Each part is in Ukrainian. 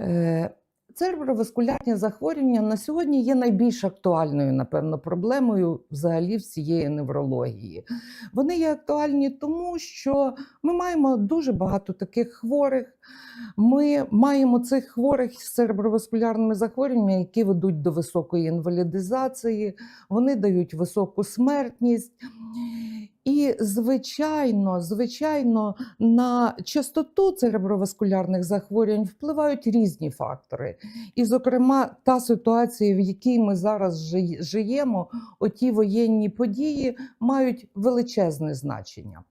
Е, Цереброваскулярні захворювання на сьогодні є найбільш актуальною, напевно, проблемою взагалі всієї неврології. Вони є актуальні тому, що ми маємо дуже багато таких хворих. Ми маємо цих хворих з цереброваскулярними захворюваннями, які ведуть до високої інвалідизації, вони дають високу смертність. І, звичайно, звичайно, на частоту цереброваскулярних захворювань впливають різні фактори. І, зокрема, та ситуація, в якій ми зараз жи- живемо, оті воєнні події мають величезне значення.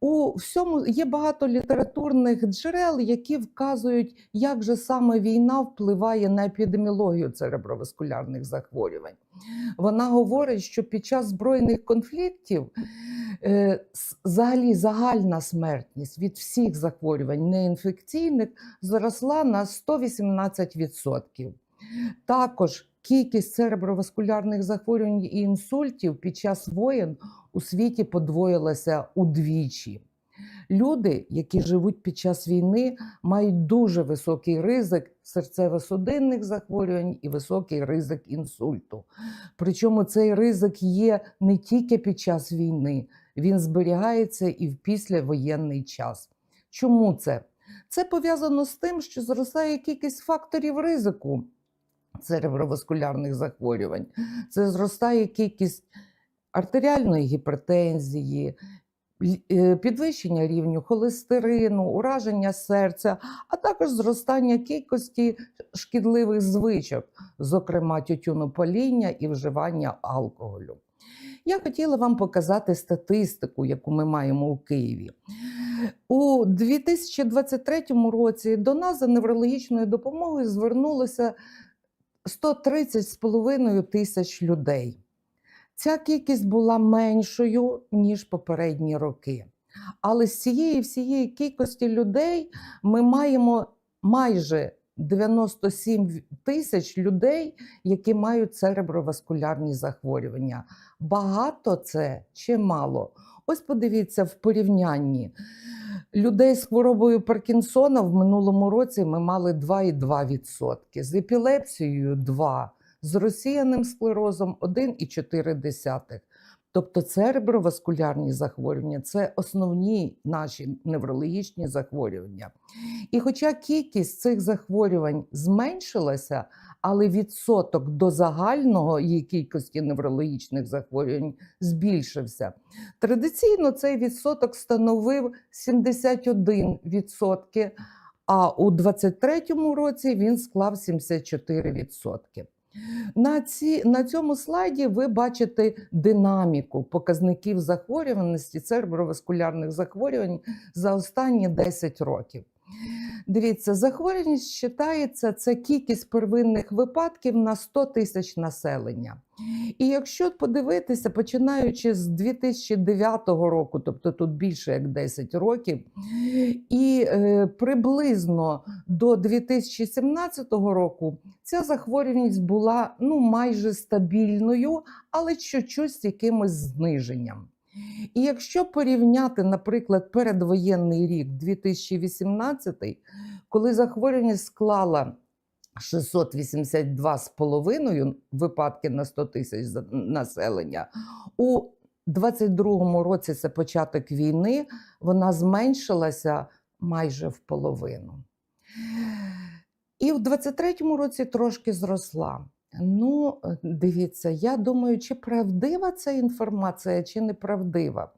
У всьому є багато літературних джерел, які вказують, як же саме війна впливає на епідеміологію цереброваскулярних захворювань. Вона говорить, що під час збройних конфліктів е, взагалі загальна смертність від всіх захворювань неінфекційних зросла на 118%. Також кількість цереброваскулярних захворювань і інсультів під час воєн у світі подвоїлася удвічі. Люди, які живуть під час війни, мають дуже високий ризик серцево-судинних захворювань і високий ризик інсульту. Причому цей ризик є не тільки під час війни, він зберігається і в післявоєнний час. Чому це? Це пов'язано з тим, що зростає кількість факторів ризику цереброваскулярних захворювань. Це зростає кількість артеріальної гіпертензії, е, підвищення рівню холестерину, ураження серця, а також зростання кількості шкідливих звичок, зокрема тютюнопаління і вживання алкоголю. Я хотіла вам показати статистику, яку ми маємо у Києві. У 2023 році до нас за неврологічною допомогою звернулося 130,5 тисяч людей. Ця кількість була меншою, ніж попередні роки. Але з цієї всієї кількості людей ми маємо майже 97 тисяч людей, які мають цереброваскулярні захворювання. Багато це чи мало? Ось подивіться в порівнянні. Людей з хворобою Паркінсона в минулому році ми мали 2,2%, з епілепсією 2%, з розсіяним склерозом 1,4%. Тобто цереброваскулярні захворювання це основні наші неврологічні захворювання. І хоча кількість цих захворювань зменшилася, але відсоток до загального її кількості неврологічних захворювань збільшився. Традиційно цей відсоток становив 71%, а у 2023 році він склав 74%. На, ці, на цьому слайді ви бачите динаміку показників захворюваності цереброваскулярних захворювань за останні 10 років. Дивіться, захворюваність вважається це кількість первинних випадків на 100 тисяч населення. І якщо подивитися, починаючи з 2009 року, тобто тут більше як 10 років, і е, приблизно до 2017 року ця захворюваність була ну, майже стабільною, але чуть-чуть з якимось зниженням. І якщо порівняти, наприклад, передвоєнний рік 2018, коли захворюваність склала 682,5 випадки на 100 тисяч населення, у 22 році це початок війни, вона зменшилася майже в половину. І в 23-му році трошки зросла. Ну, е, дивіться, я думаю, чи правдива ця інформація, чи неправдива.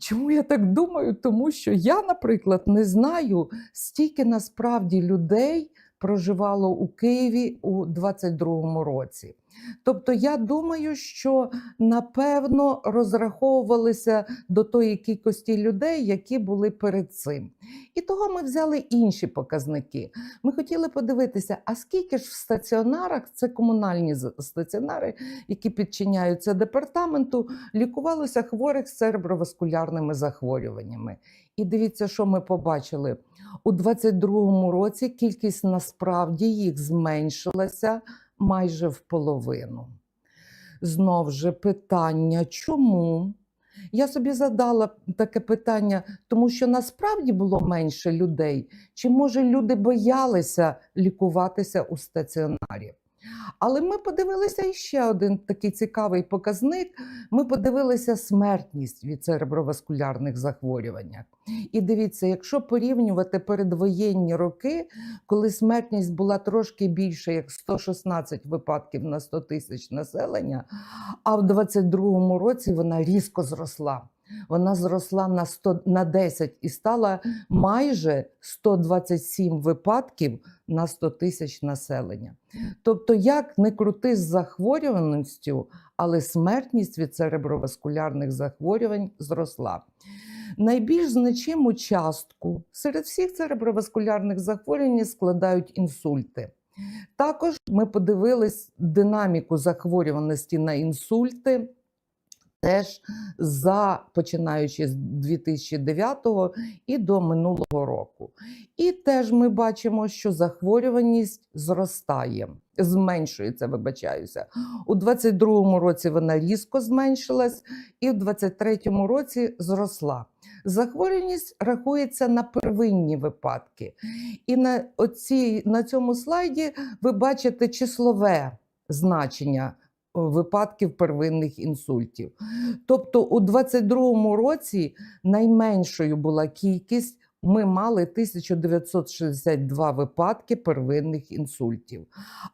Чому я так думаю? Тому що я, наприклад, не знаю, стільки насправді людей проживало у Києві у 22-му році. Тобто, я думаю, що напевно розраховувалися до тої кількості людей, які були перед цим. І того ми взяли інші показники. Ми хотіли подивитися, а скільки ж в стаціонарах, це комунальні стаціонари, які підчиняються департаменту, лікувалося хворих з цереброваскулярними захворюваннями. І дивіться, що ми побачили. У 22-му році кількість насправді їх зменшилася майже в половину. Знов же питання, чому? Я собі задала таке питання, тому що насправді було менше людей, чи може люди боялися лікуватися у стаціонарі? Але ми подивилися іще один такий цікавий показник. Ми подивилися смертність від цереброваскулярних захворювань. І дивіться, якщо порівнювати передвоєнні роки, коли смертність була трошки більше, як 116 випадків на 100 тисяч населення, а в 22-му році вона різко зросла. Вона зросла на 100, на 10 і стала майже 127 випадків на 100 тисяч населення. Тобто, як не крути з захворюваністю, але смертність від цереброваскулярних захворювань зросла. Найбільш значиму частку серед всіх цереброваскулярних захворювань складають інсульти. Також ми подивились динаміку захворюваності на інсульти. Теж за починаючи з 2009 і до минулого року. І теж ми бачимо, що захворюваність зростає, зменшується, вибачаюся. У 22-му році вона різко зменшилась, і в 23-му році зросла. Захворюваність рахується на первинні випадки. І на, оці, на цьому слайді ви бачите числове значення випадків первинних інсультів. Тобто у 22-му році найменшою була кількість. Ми мали 1962 випадки первинних інсультів.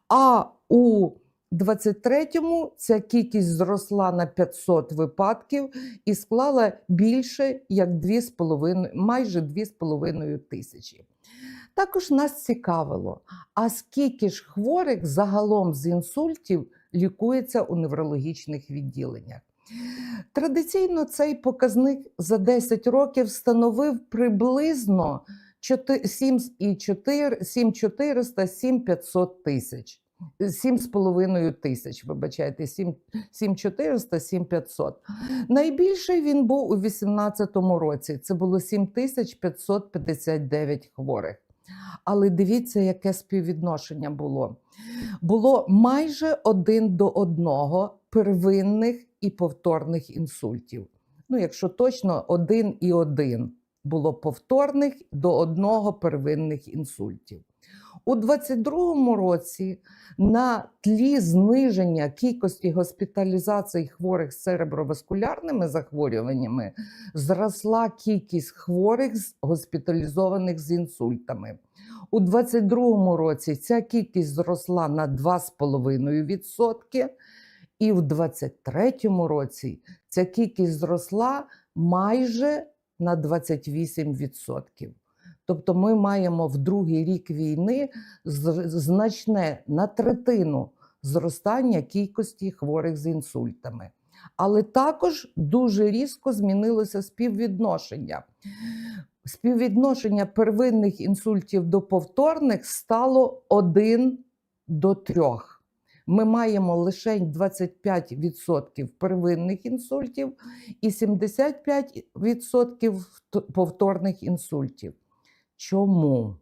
А у 23-му ця кількість зросла на 500 випадків і склала більше як 2,5, майже 2,5 тисячі. Також нас цікавило, а скільки ж хворих загалом з інсультів лікується у неврологічних відділеннях. Традиційно цей показник за 10 років становив приблизно 7400-7500 тисяч. 7,5 тисяч, вибачайте, 7400 7500 Найбільший він був у 2018 році. Це було 7559 хворих. Але дивіться, яке співвідношення було. Було майже один до одного первинних і повторних інсультів. Ну, якщо точно, один і один було повторних до одного первинних інсультів. У 2022 році на тлі зниження кількості госпіталізацій хворих з цереброваскулярними захворюваннями зросла кількість хворих госпіталізованих з інсультами. У 2022 році ця кількість зросла на 2,5%, і в 2023 році ця кількість зросла майже на 28%. Тобто ми маємо в другий рік війни значне на третину зростання кількості хворих з інсультами. Але також дуже різко змінилося співвідношення. Співвідношення первинних інсультів до повторних стало 1 до 3. Ми маємо лише 25% первинних інсультів і 75% повторних інсультів. Чому?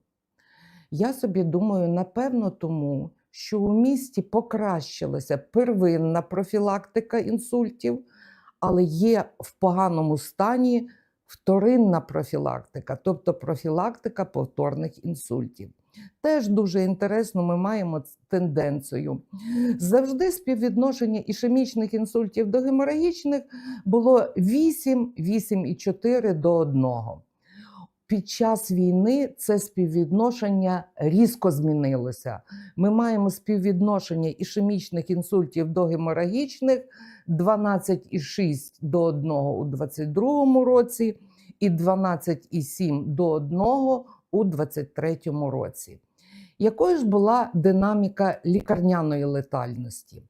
Я собі думаю, напевно, тому, що у місті покращилася первинна профілактика інсультів, але є в поганому стані вторинна профілактика, тобто профілактика повторних інсультів. Теж дуже інтересно, ми маємо тенденцію. Завжди співвідношення ішемічних інсультів до геморагічних було 8, 8,4 до 1. Під час війни це співвідношення різко змінилося. Ми маємо співвідношення ішемічних інсультів до геморагічних 12,6 до 1 у 2022 році і 12,7 до 1 у 2023 році. Якою ж була динаміка лікарняної летальності?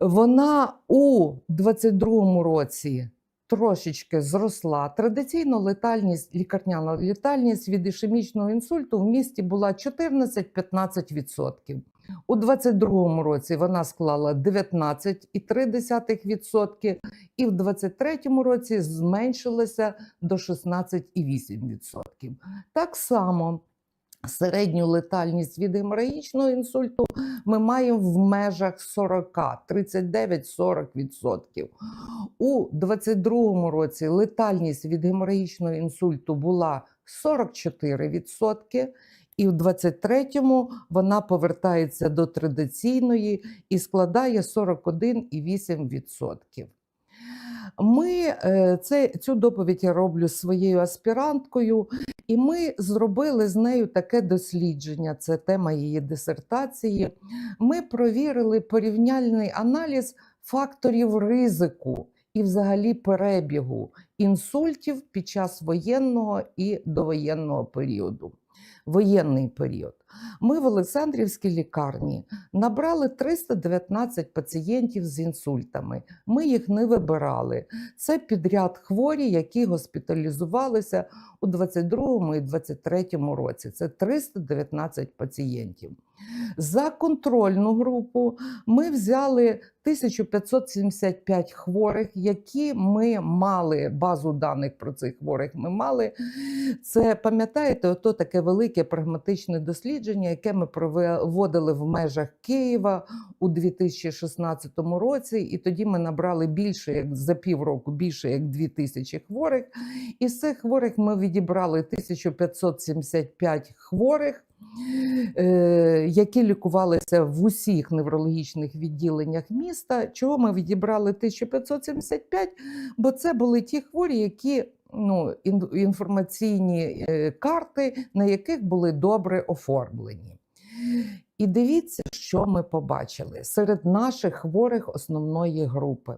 Вона у 2022 році трошечки зросла. Традиційно летальність, лікарняна летальність від ішемічного інсульту в місті була 14-15%. У 2022 році вона склала 19,3% і в 2023 році зменшилася до 16,8%. Так само середню летальність від геморагічного інсульту ми маємо в межах 40, 39-40%. У 2022 році летальність від геморагічного інсульту була 44%, і в 2023 вона повертається до традиційної і складає 41,8%. Ми е, це, цю доповідь я роблю своєю аспіранткою, і ми зробили з нею таке дослідження. Це тема її дисертації. Ми провірили порівняльний аналіз факторів ризику і, взагалі, перебігу інсультів під час воєнного і довоєнного періоду. Воєнний період. Ми в Олександрівській лікарні набрали 319 пацієнтів з інсультами. Ми їх не вибирали. Це підряд хворі, які госпіталізувалися у 22 і 23 році. Це 319 пацієнтів. За контрольну групу ми взяли 1575 хворих, які ми мали базу даних про цих хворих. Ми мали це, пам'ятаєте, ото таке велике прагматичне дослідження, яке ми проводили в межах Києва у 2016 році. І тоді ми набрали більше як за півроку, більше як 2000 хворих. Із цих хворих ми відібрали 1575 хворих. е, Які лікувалися в усіх неврологічних відділеннях міста. Чого ми відібрали 1575? Бо це були ті хворі, які ну, інформаційні е, карти, на яких були добре оформлені. І дивіться, що ми побачили серед наших хворих основної групи.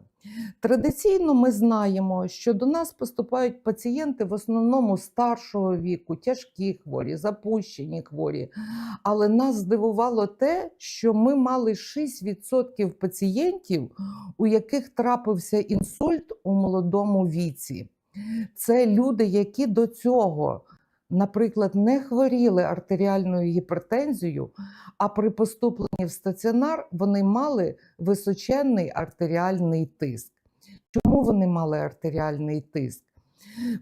Традиційно ми знаємо, що до нас поступають пацієнти в основному старшого віку, тяжкі хворі, запущені хворі. Але нас здивувало те, що ми мали 6% пацієнтів, у яких трапився інсульт у молодому віці. Це люди, які до цього, наприклад, не хворіли артеріальною гіпертензією, а при поступленні в стаціонар вони мали височенний артеріальний тиск. Чому вони мали артеріальний тиск?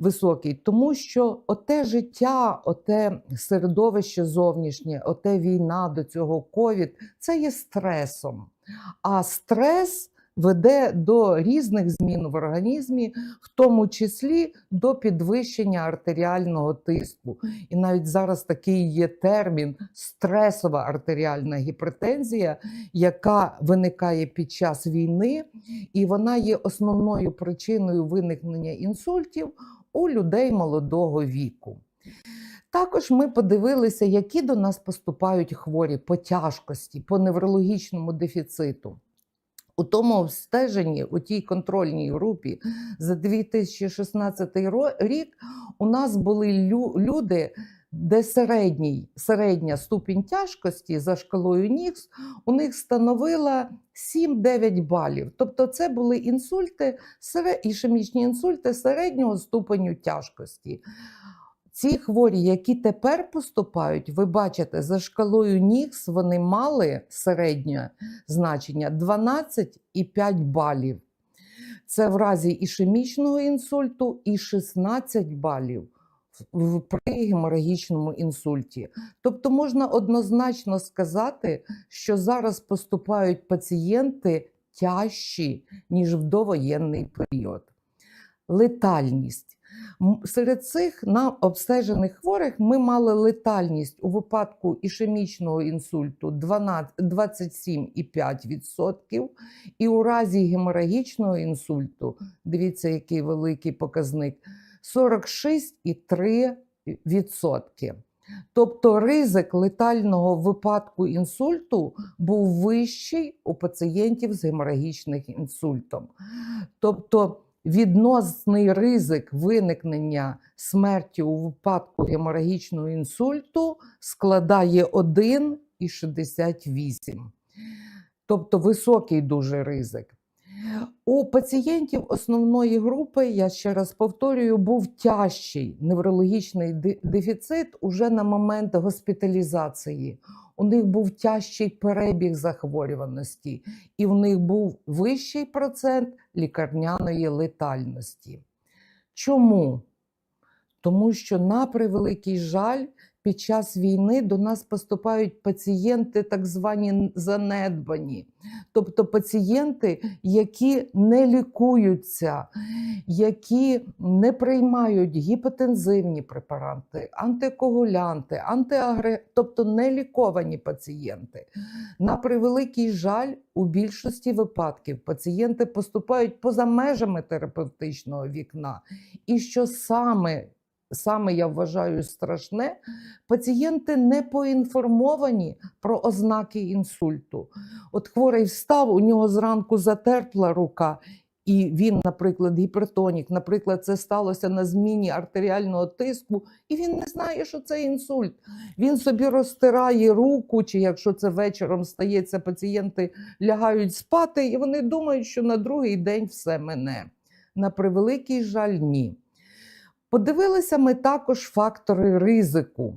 Високий, тому що оте життя, оте середовище зовнішнє, оте війна до цього ковід це є стресом. А стрес веде до різних змін в організмі, в тому числі до підвищення артеріального тиску. І навіть зараз такий є термін стресова артеріальна гіпертензія, яка виникає під час війни, і вона є основною причиною виникнення інсультів у людей молодого віку. Також ми подивилися, які до нас поступають хворі по тяжкості, по неврологічному дефіциту. У тому обстеженні, у тій контрольній групі за 2016 ро- рік у нас були люди, де середній, середня ступінь тяжкості за шкалою НІКС у них становила 7-9 балів. Тобто це були інсульти, ішемічні інсульти середнього ступеню тяжкості. Ці хворі, які тепер поступають, ви бачите, за шкалою НІКС вони мали середнє значення 12,5 балів. Це в разі ішемічного інсульту і 16 балів при геморагічному інсульті. Тобто можна однозначно сказати, що зараз поступають пацієнти тяжчі, ніж в довоєнний період. Летальність. Серед цих нам обстежених хворих ми мали летальність у випадку ішемічного інсульту 27,5%, і у разі геморагічного інсульту, дивіться, який великий показник, 46,3%. Тобто ризик летального випадку інсульту був вищий у пацієнтів з геморагічним інсультом. Тобто відносний ризик виникнення смерті у випадку геморагічного інсульту складає 1,68. Тобто високий дуже ризик. У пацієнтів основної групи, я ще раз повторюю, був тяжчий неврологічний дефіцит уже на момент госпіталізації. У них був тяжчий перебіг захворюваності, і в них був вищий процент лікарняної летальності. Чому? Тому що, на превеликий жаль, під час війни до нас поступають пацієнти, так звані занедбані, тобто пацієнти, які не лікуються, які не приймають гіпотензивні препарати, антикоагулянти, антиагре... тобто не ліковані пацієнти. На превеликий жаль, у більшості випадків пацієнти поступають поза межами терапевтичного вікна. І що саме, саме я вважаю страшне, пацієнти не поінформовані про ознаки інсульту. От хворий встав, у нього зранку затерпла рука. І він, наприклад, гіпертонік, наприклад, це сталося на зміні артеріального тиску, і він не знає, що це інсульт. Він собі розтирає руку, чи якщо це вечором стається, пацієнти лягають спати, і вони думають, що на другий день все мене. На превеликий жаль, ні. Подивилися ми також фактори ризику.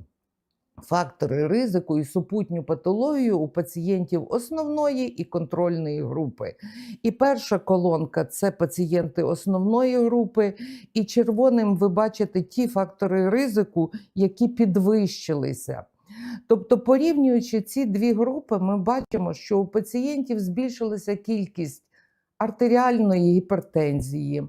Фактори ризику і супутню патологію у пацієнтів основної і контрольної групи. І перша колонка це пацієнти основної групи, і червоним ви бачите ті фактори ризику, які підвищилися. Тобто, порівнюючи ці дві групи, ми бачимо, що у пацієнтів збільшилася кількість артеріальної гіпертензії.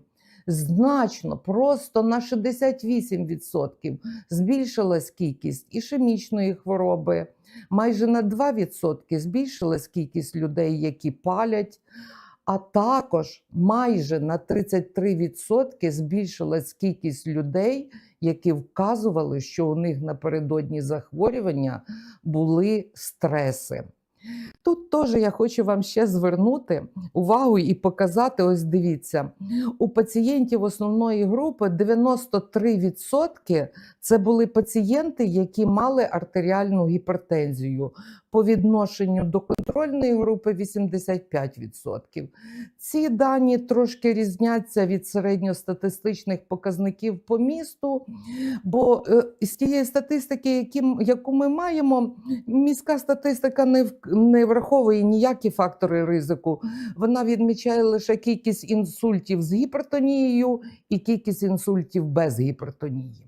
Значно, просто на 68% збільшилась кількість ішемічної хвороби, майже на 2% збільшилась кількість людей, які палять, а також майже на 33% збільшилась кількість людей, які вказували, що у них напередодні захворювання були стреси. Тут теж я хочу вам ще звернути увагу і показати: ось дивіться, у пацієнтів основної групи 93% це були пацієнти, які мали артеріальну гіпертензію. По відношенню до контрольної групи 85%. Ці дані трошки різняться від середньостатистичних показників по місту, бо е, з тієї статистики, яку ми маємо, міська статистика не, враховує ніякі фактори ризику. Вона відмічає лише кількість інсультів з гіпертонією і кількість інсультів без гіпертонії.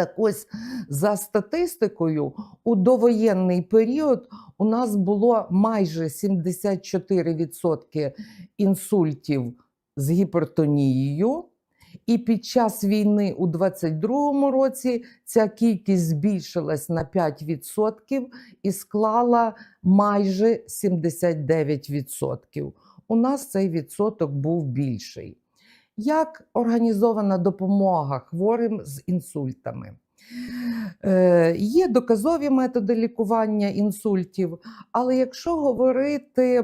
Так ось, за статистикою, у довоєнний період у нас було майже 74% інсультів з гіпертонією. І під час війни у 22-му році ця кількість збільшилась на 5% і склала майже 79%. У нас цей відсоток був більший. Як організована допомога хворим з інсультами? Е, Є доказові методи лікування інсультів, але якщо говорити,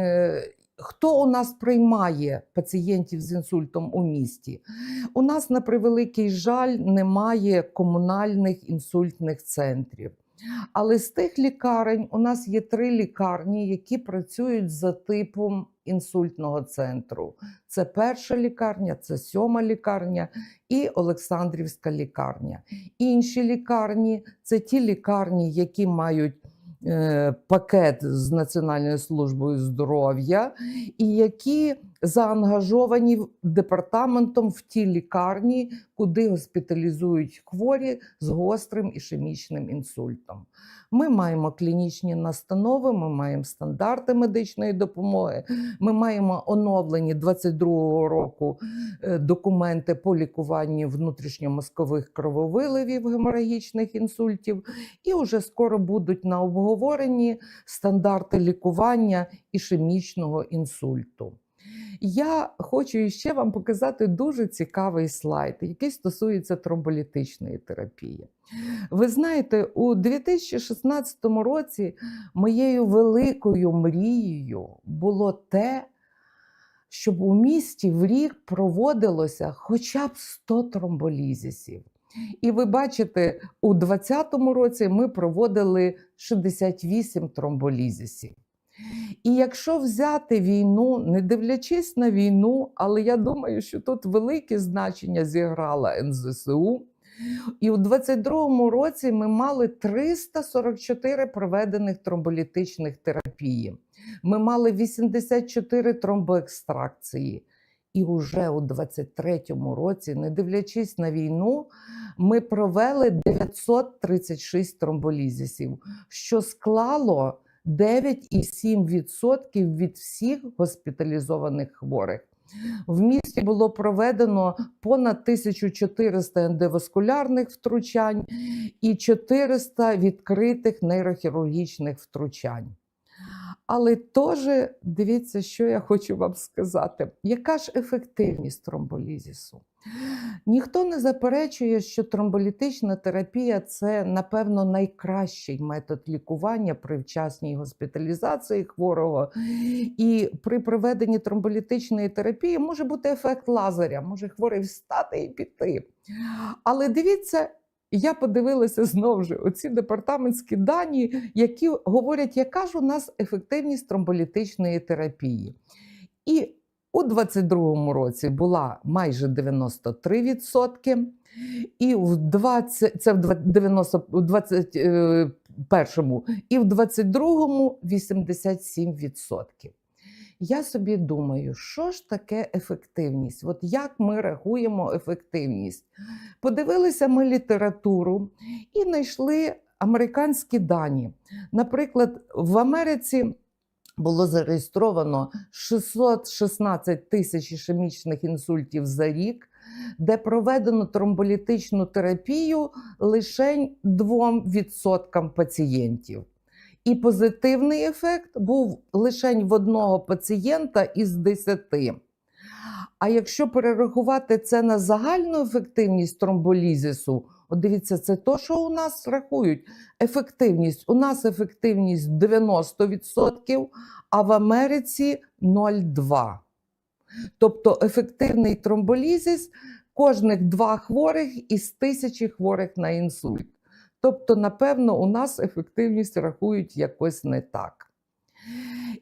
е, хто у нас приймає пацієнтів з інсультом у місті, у нас, на превеликий жаль, немає комунальних інсультних центрів. Але з тих лікарень у нас є три лікарні, які працюють за типом інсультного центру. Це перша лікарня, це сьома лікарня і Олександрівська лікарня. Інші лікарні це ті лікарні, які мають е, пакет з Національною службою здоров'я, і які заангажовані департаментом в ті лікарні, куди госпіталізують хворі з гострим ішемічним інсультом. Ми маємо клінічні настанови, ми маємо стандарти медичної допомоги, ми маємо оновлені 22 року е, документи по лікуванню внутрішньомозкових крововиливів геморагічних інсультів, і вже скоро будуть на обговоренні стандарти лікування ішемічного інсульту. Я хочу ще вам показати дуже цікавий слайд, який стосується тромболітичної терапії. Ви знаєте, у 2016 році моєю великою мрією було те, щоб у місті в рік проводилося хоча б 100 тромболізисів. І ви бачите, у 2020 році ми проводили 68 тромболізисів. І якщо взяти війну, не дивлячись на війну, але я думаю, що тут велике значення зіграла НЗСУ. І у 22-му році ми мали 344 проведених тромболітичних терапії. Ми мали 84 тромбоекстракції. І уже у 23-му році, не дивлячись на війну, ми провели 936 тромболізисів, що склало 9,7% від всіх госпіталізованих хворих. В місті було проведено понад 1400 ендоваскулярних втручань і 400 відкритих нейрохірургічних втручань. Але теж дивіться, що я хочу вам сказати. Яка ж ефективність тромболізісу? Ніхто не заперечує, що тромболітична терапія це, напевно, найкращий метод лікування при вчасній госпіталізації хворого. І при проведенні тромболітичної терапії може бути ефект лазеря, може хворий встати і піти. Але дивіться, я подивилася знову ж оці департаментські дані, які говорять, яка ж у нас ефективність тромболітичної терапії. І у 22-му році була майже 93%, і в 20, це в 90, у 21-му, і в 22-му 87%. Я собі думаю, що ж таке ефективність? От як ми рахуємо ефективність? Подивилися ми літературу і знайшли американські дані. Наприклад, в Америці було зареєстровано 616 тисяч ішемічних інсультів за рік, де проведено тромболітичну терапію лише 2% пацієнтів. І позитивний ефект був лише в одного пацієнта із 10. А якщо перерахувати це на загальну ефективність тромболізису, от дивіться, це то, що у нас рахують. Ефективність. У нас ефективність 90%, а в Америці 0,2%. Тобто ефективний тромболізис кожних два хворих із тисячі хворих на інсульт. Тобто, напевно, у нас ефективність рахують якось не так.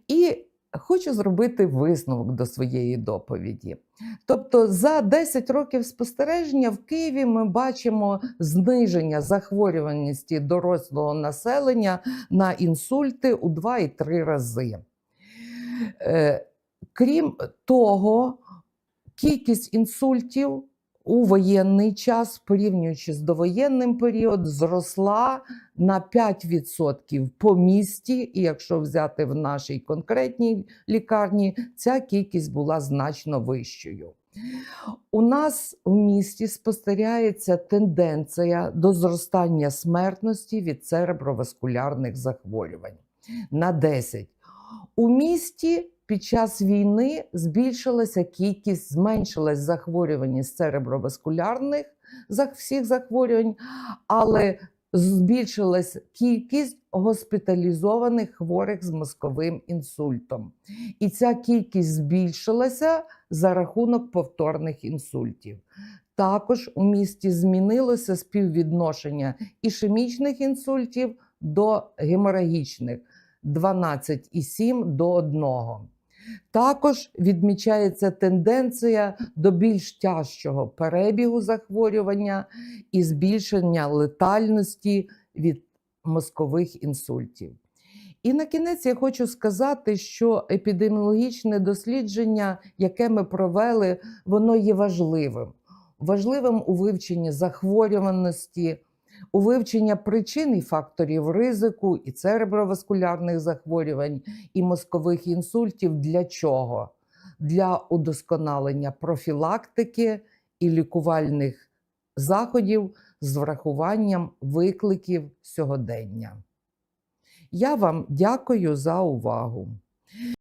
І хочу зробити висновок до своєї доповіді. Тобто, за 10 років спостереження в Києві ми бачимо зниження захворюваності дорослого населення на інсульти у 2-3 рази. Е, крім того, кількість інсультів у воєнний час, порівнюючи з довоєнним період, зросла на 5% по місті. І якщо взяти в нашій конкретній лікарні, ця кількість була значно вищою. У нас в місті спостерігається тенденція до зростання смертності від цереброваскулярних захворювань на 10. У місті під час війни збільшилася кількість, зменшилась захворюваність цереброваскулярних всіх захворювань, але збільшилась кількість госпіталізованих хворих з мозковим інсультом. І ця кількість збільшилася за рахунок повторних інсультів. Також у місті змінилося співвідношення ішемічних інсультів до геморагічних 12,7 до 1. Також відмічається тенденція до більш тяжчого перебігу захворювання і збільшення летальності від мозкових інсультів. І на кінець я хочу сказати, що епідеміологічне дослідження, яке ми провели, воно є важливим. Важливим у вивченні захворюваності, у вивчення причин і факторів ризику, і цереброваскулярних захворювань, і мозкових інсультів. Для чого? Для удосконалення профілактики і лікувальних заходів з врахуванням викликів сьогодення. Я вам дякую за увагу.